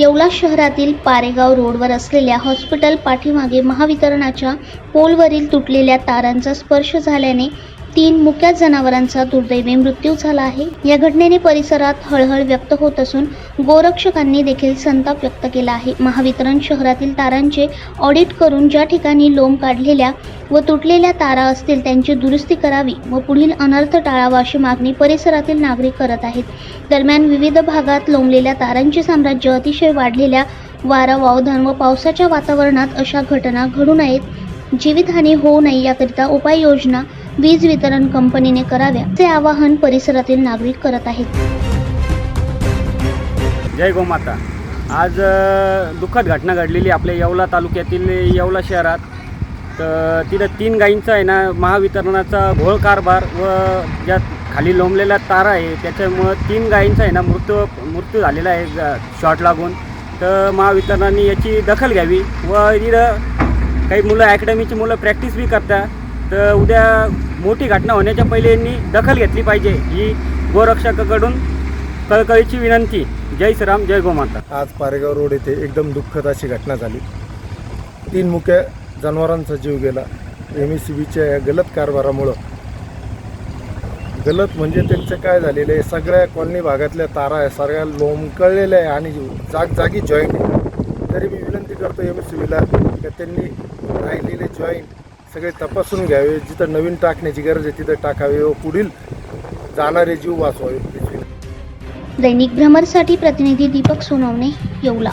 येवला शहरातील पारेगाव रोडवर असलेल्या हॉस्पिटल पाठीमागे महावितरणाच्या पोलवरील तुटलेल्या तारांचा स्पर्श झाल्याने तीन मुक्या जनावरांचा दुर्दैवी मृत्यू झाला आहे. या घटनेने परिसरात हळहळ व्यक्त होत असून गोरक्षकांनी देखील संताप व्यक्त केला आहे. महावितरण शहरातील तारांचे ऑडिट करून ज्या ठिकाणी लोंब काढलेल्या व तुटलेल्या तारा असतील त्यांची दुरुस्ती करावी व पुढील अनर्थ टाळावा अशी मागणी परिसरातील नागरिक करत आहेत. दरम्यान विविध भागात लोंबलेल्या तारांचे साम्राज्य अतिशय वाढलेल्या वारा वावधान व पावसाच्या वातावरणात अशा घटना घडू नयेत. जीवितहानी होऊ नये याकरिता उपाययोजना वीज वितरण कंपनीने कराव्या असे आवाहन परिसरातील नागरिक करत आहेत. जय गोमाता आज दुःखद घटना घडलेली आपल्या येवला तालुक्यातील येवला शहरात. तर तिथं तीन गायींचा आहे ना महावितरणाचा घोळ कारभार व ज्या खाली लोंबलेला तारा आहे त्याच्यामुळं तीन गायींचा आहे ना मृत्यू मृत्यू झालेला आहे शॉर्ट लागून. तर महावितरणाने याची दखल घ्यावी व इथं काही मुलं अकॅडमीची मुलं प्रॅक्टिस बी करतात तर उद्या मोठी घटना होण्याच्या पहिले यांनी दखल घेतली पाहिजे ही गोरक्षकाकडून कळकळीची विनंती. जय श्रीराम जय गोमाता. आज पारेगाव रोड येथे एकदम दुःखद अशी घटना झाली. तीन मुक्या जनावरांचा जीव गेला. एम एस सी बीच्या या गलत कारभारामुळं. गलत म्हणजे त्यांचं काय झालेलं आहे? सगळ्या कॉलनी भागातल्या तारा आहे सगळ्या लोंबकळलेल्या आहे आणि जागजागी जॉईंट तरी मी विनंती करतो एम एस सी बीला की त्यांनी राहिलेले जॉईंट सगळे तपासून घ्यावे. जिथं नवीन टाकण्याची गरज आहे तिथं टाकावे व पुढील जाणारे जीव वाचवावे. दैनिक भ्रमरसाठी प्रतिनिधी दीपक सोनवणे येवला.